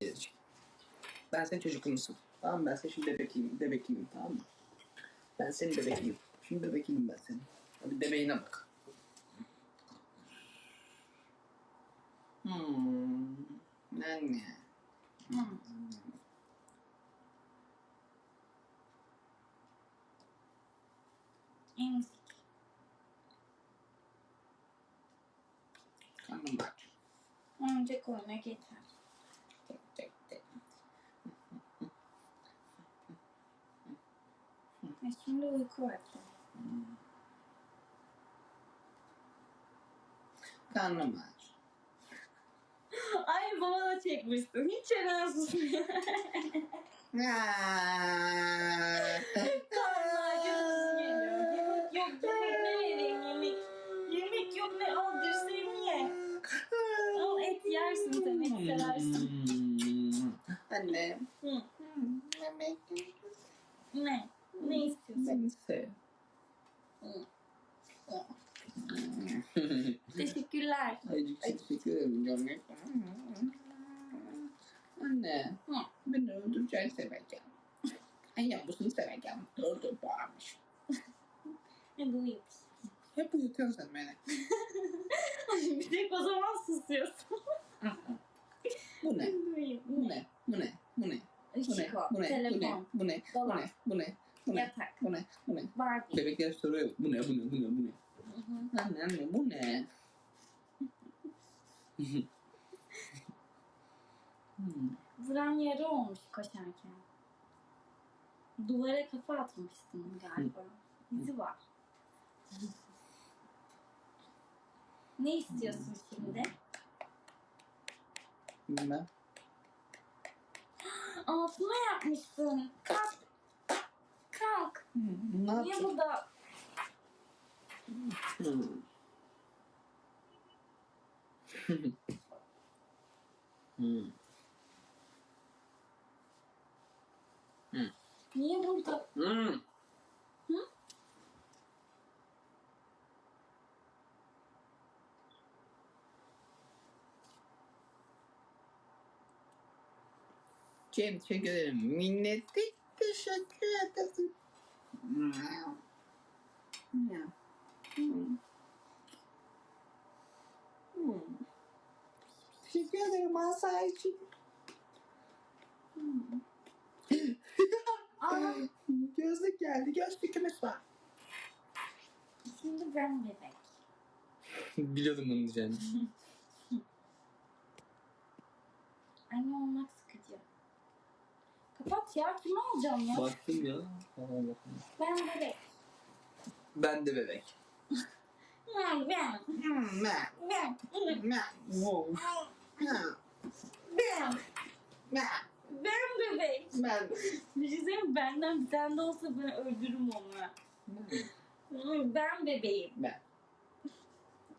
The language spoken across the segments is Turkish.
Diyecek. Ben senin çocukluğumsun. Tamam mı? ben senin şimdi bebekliyim. Bebekliyim tamam mı? Ben senin bebekliyim. Şimdi bebekliyim ben senin. Hadi bebeğine bak. Hmm. Anne. Hmm. Emzik. Karnım aç. Önce koymak yeter. Tek tek tek. E şimdi uyku vakti. Karnım aç. Ay baba da çekmişsin. Hiç çenen susmuyor. Karnı acısı geliyor. Yemek yok. Yemek ne vereyim yemek? Yemek yok ne aldırsayım ye. Al et yersin sen et seversin. Hmm. Anne. Hı. Yemek. Ne? Ne istiyorsun? Hı. Teşekkürler. Ay teşekkür ederim canım. Anne. Beni öldüreceksin seveceğim. Ay yavrusunu seveceğim. Öldür bağırmış. Ne bu uyumuş. Hep uyutuyorsun sen beni. Bir tek o zaman susuyorsun. Bu ne? Bu uyumuş. Bu ne? Bu ne? Bu ne? Bu ne? Bu ne? Bu ne? Bu ne? Bu ne? Bu ne? Bu ne? Yatak. Bu ne? Bu ne? Barbie. Bebekler soruyor. Bu ne? Bu ne? Bu ne? Bu ne? Anne anne bu ne? Hmm. Vuran yara olmuş koşarken. Duvara kafa atmışsın galiba. İzi var. ne istiyorsun şimdi? Bilmem. Altıma yapmışsın. Kalk. Hmm, Ne Niye yapacağız? burada? Hmm. hmm. Niye burada? Hmm. Hı? Cem teşekkür ederim. Minnetli teşekkür ederim. Hmm. Hmm. Hmm. Teşekkür ederim asa için. Hmm. Aa, Gözlük geldi. Gözlükümüz var. şimdi ben bebek. Biliyordum bunu diyeceğini. Anne olmak. Kapat ya. Kim alacağım ya? Baktım ya. Ben bebek. Ben de bebek. Ben, ben, Hmm, ben. ben, Ben. Wow. Ha, ben. Ben. Ben bebek. Ben. Bir şey söyleyeyim mi? Benden bir tane de olsa ben öldürürüm onu. Ben bebeğim. Ben.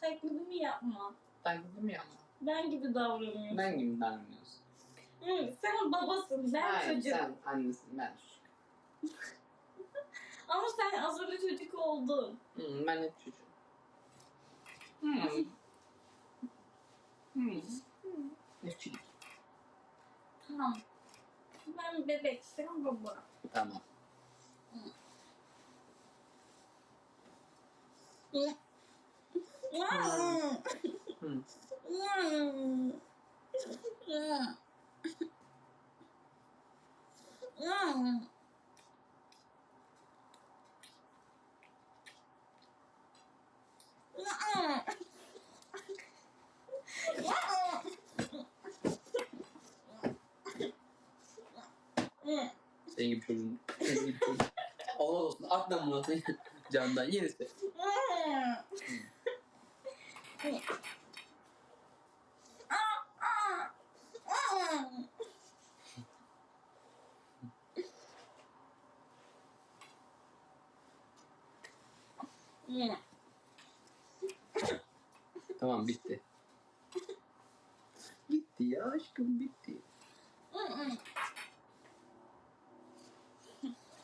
Taklidimi yapma. Taklidi mi yapma? Ben gibi davranıyorsun. Ben gibi davranıyorsun. Hı, sen babasın, ben Hayır çocuğum. sen annesin ben çocuk. Ama sen az önce çocuk oldun. Hmm, ben hep çocuğum. Hmm. Hmm. Hep çocuk. Tamam. Ben bebek, sen baba. Tamam. Hmm. Hmm. Hmm. Hmm. Senin gibi çocuğun. Senin gibi çocuğun. Allah olsun at lan bunu. Candan yenisi. aşkım bitti.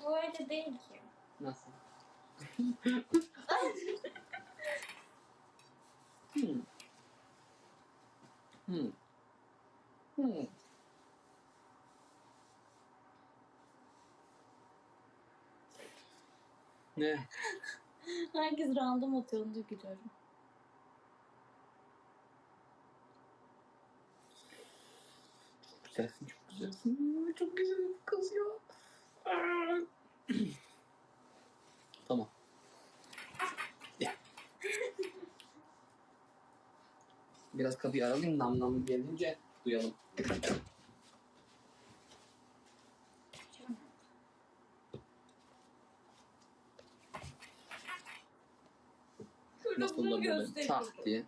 Bu öyle değil ki. Nasıl? hmm. Hmm. Hmm. Ne? Herkes random atıyor, onu gülüyorum. Güzelsin çok güzelsin. Çok güzel bir kız ya. tamam. Gel. Biraz kapıyı aralayayım nam nam gelince duyalım. Nasıl da böyle tak diye.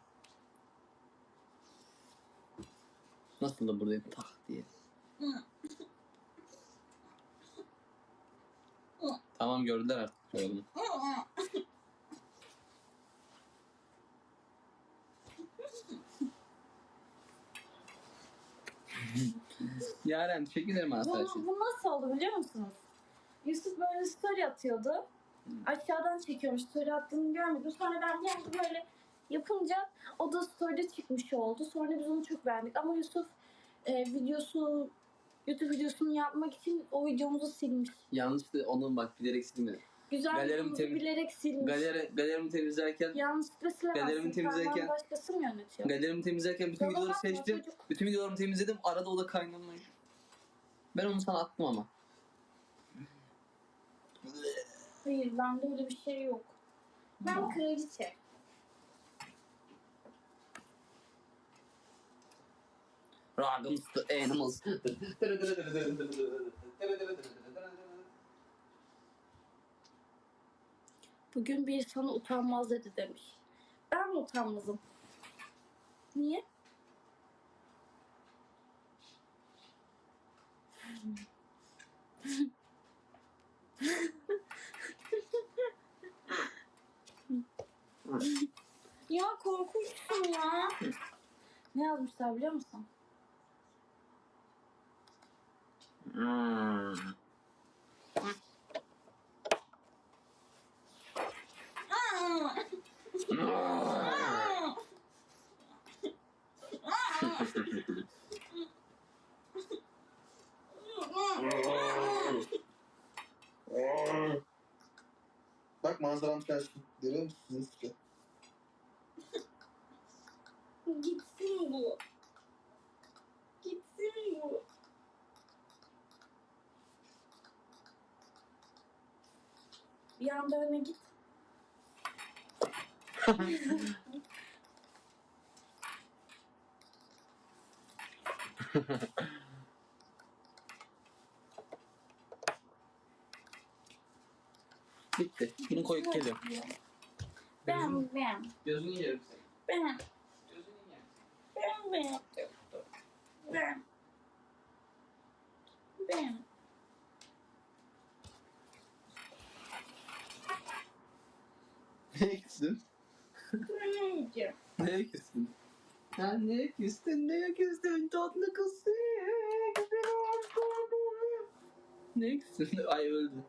Nasıl da buradayım tak diye. Tamam gördüler artık. Gördüm. Yaren teşekkür ederim arkadaşlar. Bu, bu nasıl oldu biliyor musunuz? Yusuf böyle story atıyordu. Aşağıdan çekiyormuş. Story attığını görmedim. Sonra ben anda böyle yapınca o da story'de çıkmış oldu. Sonra biz onu çok beğendik. Ama Yusuf e, videosu YouTube videosunu yapmak için o videomuzu silmiş. Yanlıştı onun bak bilerek silmedim. Güzel Galerimi temiz- bilerek silmiş. Galeri, galerimi temizlerken Yanlışlıkla silemezsin. Galerimi temizlerken- başkası mı yönetiyor? galerimi temizlerken bütün videoları seçtim. çocuk. Bütün videolarımı temizledim. Arada o da kaynanmış. Ben onu sana attım ama. Hayır bende öyle bir şey yok. Ben kraliçe. Ragams the animals. Bugün bir sana utanmaz dedi demiş. Ben mi utanmazım? Niye? ya korkunçsun ya. Ne yazmışlar biliyor musun? Hmm. Bak manzaram ters. Görüyor musunuz? Size? Gitsin bu. Gitsin bu. Bir anda öne git. Bitti. Bunu koyup geliyorum. Ben ben Gözünü yerim seni. ben Gözünü yerim. ben ben ben ben Neye küstün? ben yiyeceğim. Neye küstün? Ha neye küstün? Neye küstün? Tatlı kız. Neye küstün? Ay öldü.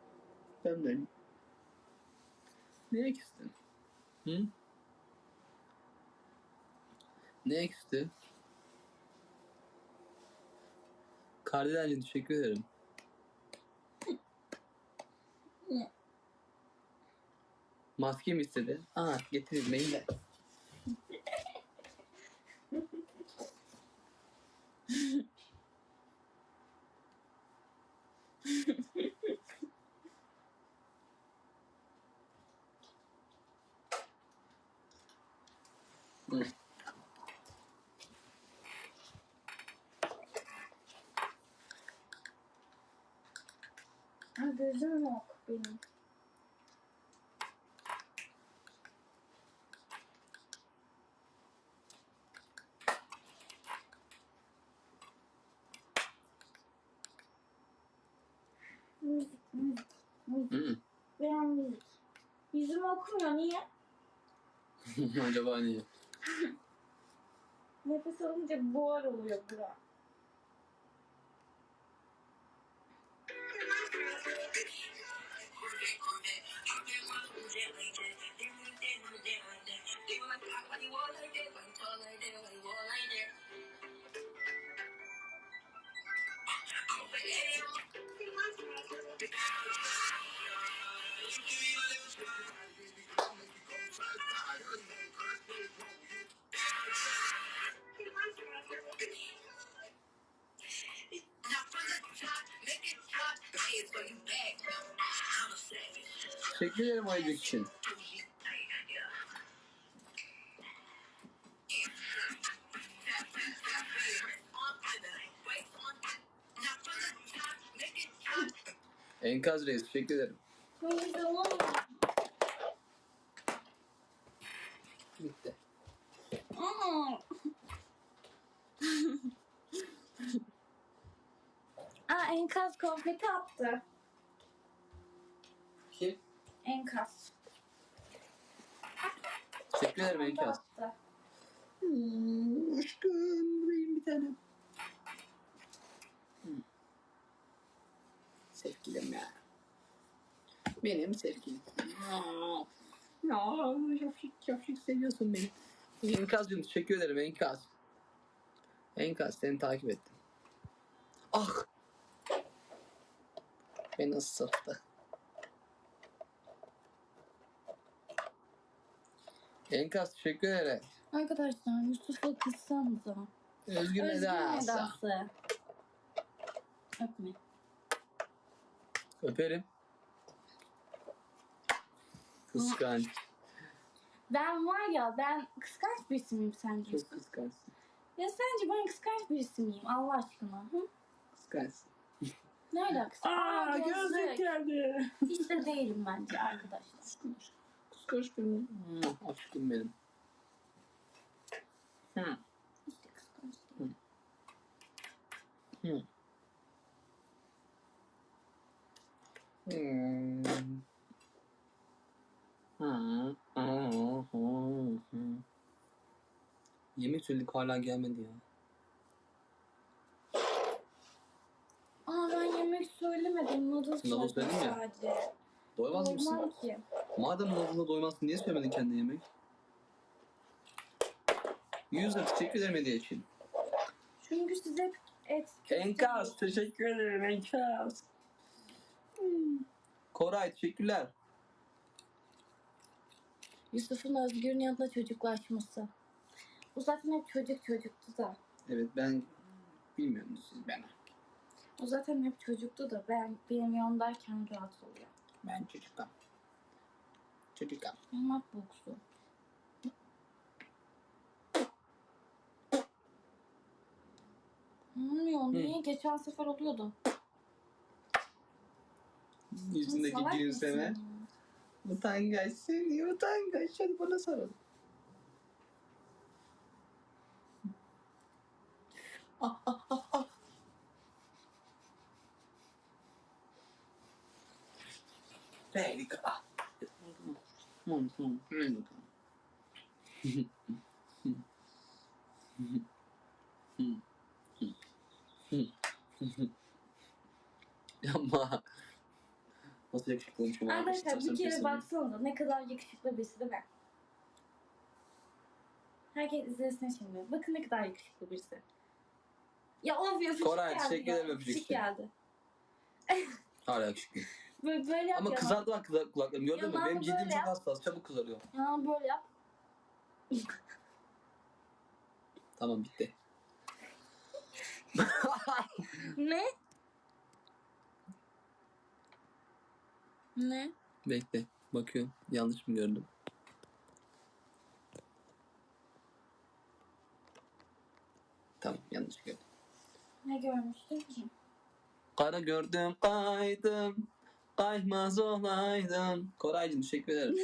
Ben de. Neye küstün? Hı? Neye küstü? Kardelenci teşekkür ederim. Maske mi istedi? Aa maille. Hı. Müzik. Benim müzik. Yüzüm okumuyor. Niye? Acaba niye? Nefes alınca buhar oluyor bura. Teşekkür ederim ayıcık için. Enkaz reis teşekkür ederim. Bitti. Aa enkaz konfeti attı. Kim? Enkaz. Teşekkür ederim Enkaz. attı. Hmm, aşkım benim bir tanem. Hmm. Sevgilim ya. Benim sevgilim. Aa, Ya şafşik şafşik seviyorsun beni. Enkaz'cığım teşekkür ederim Enkaz. Enkaz seni takip ettim. Ah! Beni ısıttı. Enkaz teşekkür ederim. Arkadaşlar Yusuf'u kıssanıza. Özgür. Medası. Öpme. Öperim. Kıskanç. Ben var ya ben kıskanç birisi miyim sence? Çok kıskançsın. Ya sence ben kıskanç birisi miyim Allah aşkına? Hı? Kıskançsın. Ne alakası? Aa gözlük geldi. Hiç de değilim bence arkadaşlar. Kıskanç benim. Hmm, Aşkım benim. Değilim. Hı. Hmm. Hı. Hı. Hı. Hı. Yemek söyledik hala gelmedi ya. Aa ben yemek söylemedim. Noodle Noodle söyledim ya. sadece. Doymaz mısın? Doymam ki. Madem noodle'da doymazsın niye söylemedin kendine yemek? User teşekkür ederim hediye için. Çünkü size et Enkaz teşekkür ederim Enkaz. Hmm. Koray teşekkürler. Yusuf'un Özgür'ün yanında çocuklaşması. Bu zaten hep çocuk çocuktu da. Evet ben bilmiyorum siz ben. O zaten hep çocuktu da ben benim yanımdayken rahat oluyor. Ben çocukam. Çocukam. Benim at boksu. Bilmiyorum niye geçen sefer oluyordu. Yüzündeki Salak gülümseme. Utangaç seni utangaç. Hadi bana sarıl. Ah, ah, ah, ah. There we go. There we go. Yapma. Nasıl yakışıklıymışım abi. Arkadaşlar bir kere baksanıza ne kadar yakışıklı birisi değil mi? Herkes izlesin şimdi. Bakın ne kadar yakışıklı birisi. Ya fışık Koray, teşekkür ederim öpücük Fışık için. geldi. Hala yakışıklı. Böyle, böyle yap Ama ya. kızardı bak kızar, kulaklarım gördün mü? Yanağını Benim cildim böyle çok yap. hassas. Çabuk kızarıyor. Ya böyle yap. Tamam bitti. Ne? Ne? Bekle. Bakıyorum. Yanlış mı gördüm? Tamam yanlış gördüm. Ne görmüştün ki? Kara gördüm kaydım. Kaymaz olaydım. Koraycığım teşekkür ederim.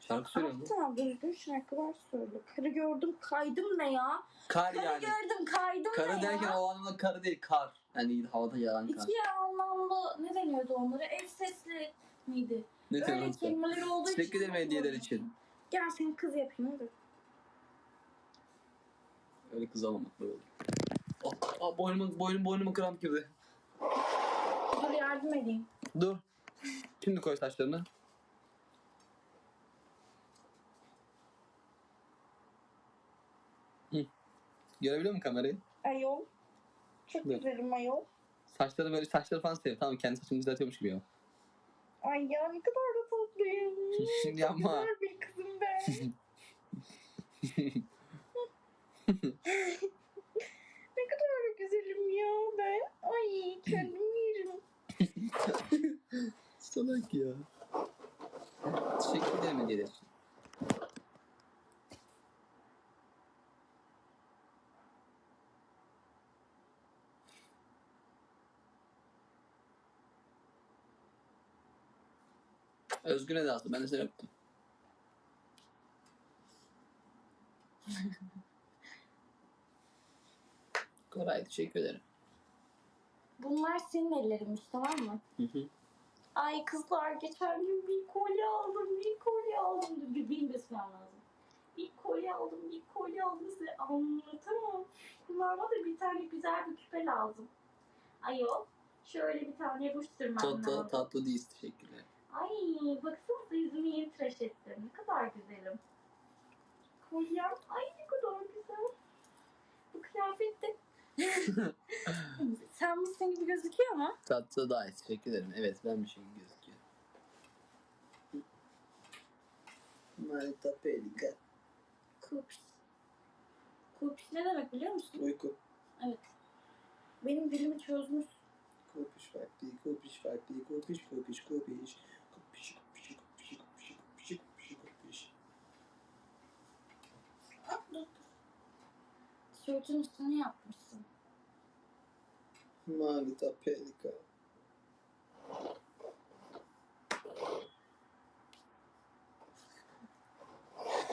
Şarkı söylüyorum. lan. Aptal düzgün şarkılar söyle. Karı gördüm kaydım ne ya? Kar Karı yani. gördüm kaydım Karı ne derken ya? o anlamda karı değil kar. Yani havada yağan kar. İki anlamda ne deniyordu onlara? Ev sesli miydi? Ne Öyle kelimeler olduğu için. Teşekkür ederim hediyeler için. Gel seni kız yapayım hadi. Öyle kız almamak böyle olur. Oh, oh, boynuma, boynum, boynuma kramp girdi. Dur yardım edeyim. Dur. Şimdi koy saçlarını. Hı. Görebiliyor musun kamerayı? Ayol. Çok Dur. güzelim ayol. Saçları böyle saçları falan seviyor. Tamam kendi saçını düzeltiyormuş gibi ya. Ay ya ne kadar da tatlı tatlıyım. Yapma. Güzel bir kızım ben. ne kadar güzelim ya ben. Ay kendim. Salak ya. Ederim hediyeler için. Özgün'e de attı. Ben de seni öptüm. Koray teşekkür ederim. Bunlar senin ellerimmiş tamam mı? Hı hı. Ay kızlar geçen gün bir kolye aldım, bir kolye aldım. Dur bir benim besmem lazım. Bir kolye aldım, bir kolye aldım size anlatamam. Kulağıma da bir tane güzel bir küpe lazım. Ayol, şöyle bir tane sürmem Tatlı, lazım. tatlı değil teşekkürler. Ay baksanıza yüzümü yeni tıraş ettim. Ne kadar güzelim. Kolyem, ay ne kadar güzel. Bu kıyafette... Sen misin gibi gözüküyor ama. Tatlı daha iyi. Teşekkür ederim. Evet ben bir şey gözüküyor. Malta pelika. Kups. Kups ne demek biliyor musun? Uyku. Evet. Benim dilimi çözmüş. Kopiş vakti, kopiş vakti, kopiş kopiş kopiş. Kopiş kopiş kopiş kopiş kopiş kopiş kopiş. Ah, dur, dur. Tişörtün üstüne yapmışsın. Malta pelika.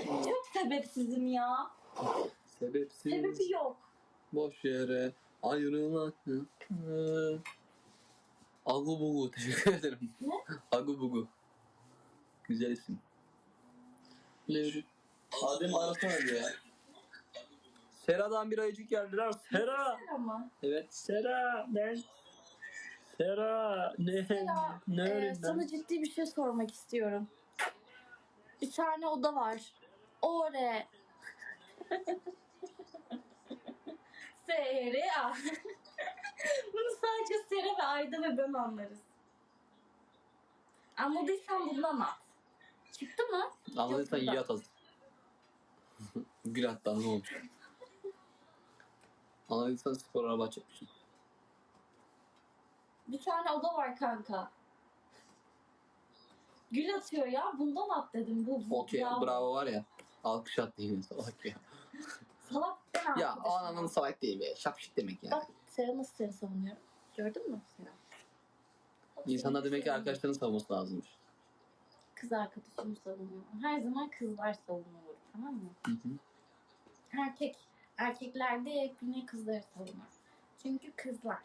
Çok sebepsizim ya. Sebepsiz. Sebebi yok. Boş yere ayrılmak. Agu bugu. Teşekkür ederim. Ne? Agu bugu. Güzel isim. Ne? Adem arasana bir ya. Sera'dan bir ayıcık geldiler. Sera. Ama. Evet Sera. Ben. Sera. Ne? Sera, Ne öğrendin? sana ciddi bir şey sormak istiyorum. Bir tane oda var. Ore. Sera. Bunu sadece Sera ve Ayda ve ben anlarız. Anladıysan bundan at. Çıktı mı? Anladıysan yat az. Gül hatta ne olmuş? Anladıysan spor araba çekmişsin. Bir tane oda var kanka. Gül atıyor ya. Bundan at dedim. Bu, bu Okey ya. bravo var ya. Alkış at yine salak ya. Salak ben Ya o anlamda salak değil be. Şapşik demek yani. Bak Sera nasıl seni savunuyor. Gördün mü Sera? İnsanlar demek ki arkadaşlarını savunması lazımmış. Kız arkadaşımı savunuyor. Her zaman kızlar savunulur. Tamam mı? Hı hı. Erkek. Erkeklerde yine kızları savunur. Çünkü kızlar.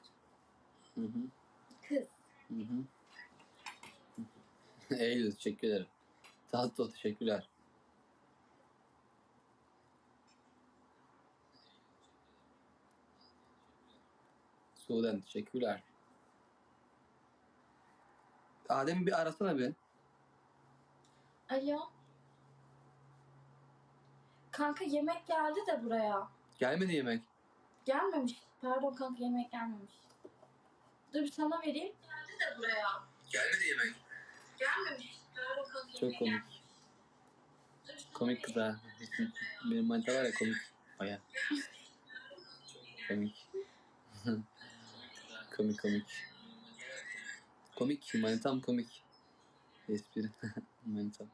Hı hı. Kız. Hı hı. Eylül teşekkür ederim. Tatlı teşekkürler. Sudan teşekkürler. Adem bir arasana bir. Alo. Kanka yemek geldi de buraya. Gelmedi yemek. Gelmemiş. Pardon kanka yemek gelmemiş. Dur bir sana vereyim. Geldi de buraya. Gelmedi yemek. Gelmemiş. Pardon kanka Çok komik. Dur bir sana Komik kız vereyim. ha. Benim manita var ya komik. Baya. Komik. komik komik. Komik. Manitam komik. Espri. Manitam.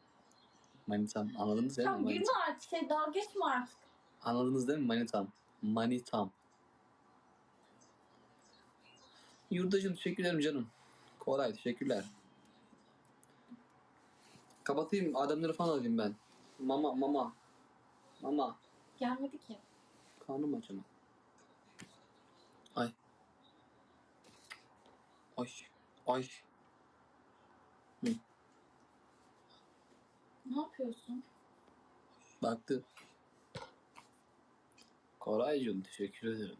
Manitam. Anladınız mi? Tamam gülme Manitam. artık. Şey dalga geçme artık. Anladınız değil mi? Manitam. Manitam. Yurdacığım teşekkür ederim canım. Kolay teşekkürler. Kapatayım. Ademleri falan alayım ben. Mama mama. Mama. Gelmedi ki. Karnım aç ama. Ay. Ay. Ay. Ne yapıyorsun? Baktı. Koraycığım teşekkür ederim.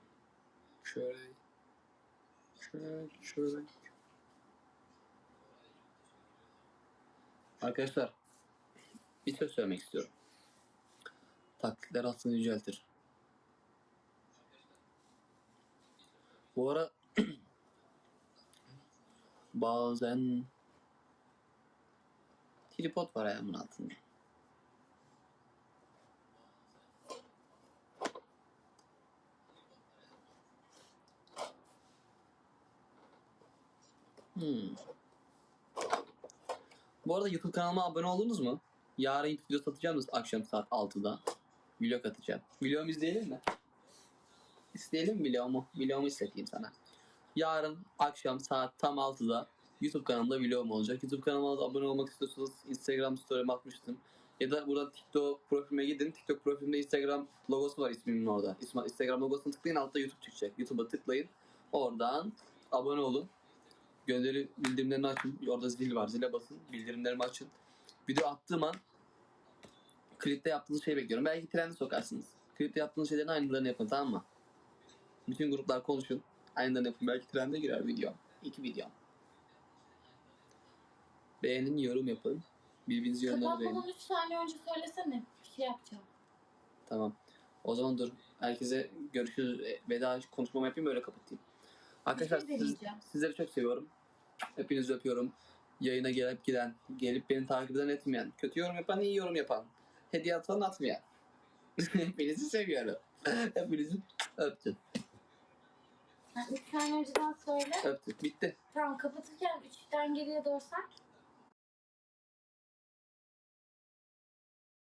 Şöyle. Şöyle. Şöyle. Arkadaşlar. Bir söz söylemek istiyorum. Taklitler aslında yüceltir. Bu ara bazen Tripod var ayağımın altında. Hmm. Bu arada YouTube kanalıma abone oldunuz mu? Yarın video satacağım akşam saat 6'da. Vlog atacağım. Vlogumu izleyelim mi? İsteyelim mi vlogumu? Vlogumu izleteyim sana. Yarın akşam saat tam 6'da YouTube kanalımda vlogum olacak. YouTube kanalıma abone olmak istiyorsanız Instagram story'ime atmıştım. Ya da burada TikTok profilime gidin. TikTok profilimde Instagram logosu var ismimin orada. Instagram logosunu tıklayın altta YouTube çıkacak. YouTube'a tıklayın. Oradan abone olun. Gönderi bildirimlerini açın. Orada zil var. Zile basın. Bildirimlerimi açın. Video attığım an klipte yaptığınız şeyi bekliyorum. Belki trende sokarsınız. Klipte yaptığınız şeylerin aynılarını yapın tamam mı? Bütün gruplar konuşun. Aynılarını yapın. Belki trende girer video. İki video. Beğenin, yorum yapın. Birbirinizi yorumları beğenin. Kapatmadan 3 saniye önce söylesene. Bir şey yapacağım. Tamam. O zaman dur. Herkese görüşürüz. E, Veda konuşmamı yapayım öyle kapatayım. Arkadaşlar şey siz- sizleri çok seviyorum. Hepinizi öpüyorum. Yayına gelip giden, gelip beni takip eden etmeyen, kötü yorum yapan, iyi yorum yapan, hediye atan atmayan. Hepinizi seviyorum. Hepinizi öptüm. Yani 3 saniye önceden söyle. Öptüm. Bitti. Tamam kapatırken 3'ten geriye dörsen.